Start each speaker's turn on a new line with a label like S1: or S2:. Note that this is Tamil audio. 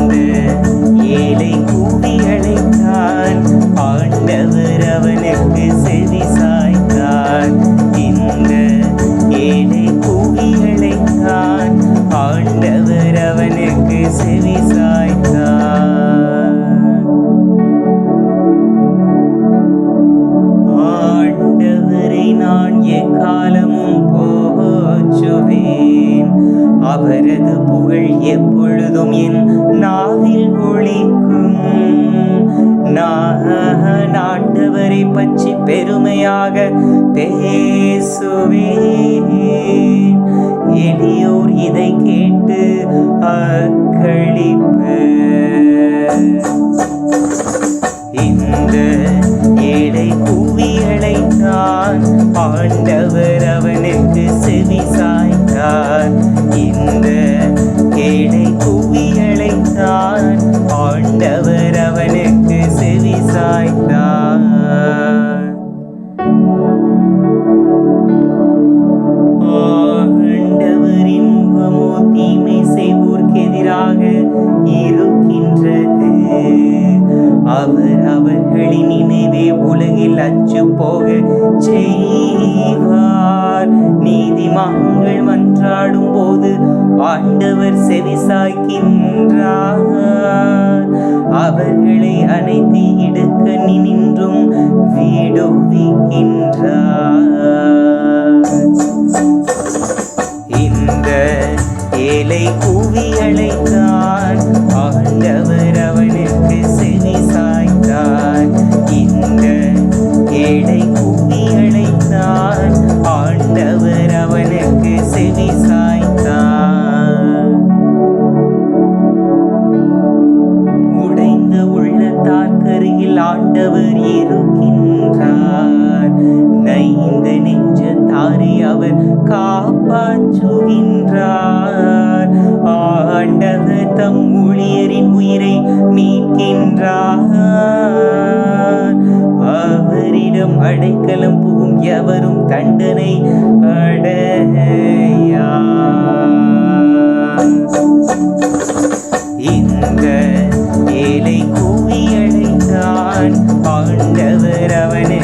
S1: வந்து ஏழை கூவி அழைத்தான். ஆண்டவர் அவனுக்கு செவி சாய்த்தான். இந்த ஏழை கூவி அழைத்தான். ஆண்டவர் அவனுக்கு செவி சாய்த்தான். ஆண்டவரை நான் எக்காலமும் அவரது புகழ் எப்பொழுதும் என் நாவில் ஒழிக்கும். நான் ஆண்டவரை பற்றி பெருமையாக பேசுவேன். எளியோர் இதை கேட்டு அக்களிப்பு தீமை செய்வோர்க்கு எதிராக இருக்கின்றது. அவர் அவர்களின் நினைவே உலகில் அச்சு போக செய்வார். நீதிமான்கள் மன்றாடும் போது ஆண்டவர் செவிசாய்க்கின்றார். அவர்களை அனைத்து இடுக்கணி நின்றும் வீடுவிக்கின்றார் ஆண்டவர் அவனுக்கு செவி சாய்த்தான் இந்த ஏழை கூவியழைத்தான் ஆண்டவர் அவனுக்கு செவி சாய்ந்தார் உடைந்த உள்ளத்தார்க்கருகில் ஆண்டவர் இருக்கின்றார். நைந்த நெஞ்சத்தாரை அவர் காப்பாற்றுகின்றார். தம் ஊழியரின் உயிரை மீட்கின்றார். அவரிடம் அடைக்கலம் புகும் எவரும் தண்டனை அடையா இந்த ஏழை கூவி அடைந்தான் ஆண்டவர் அவனை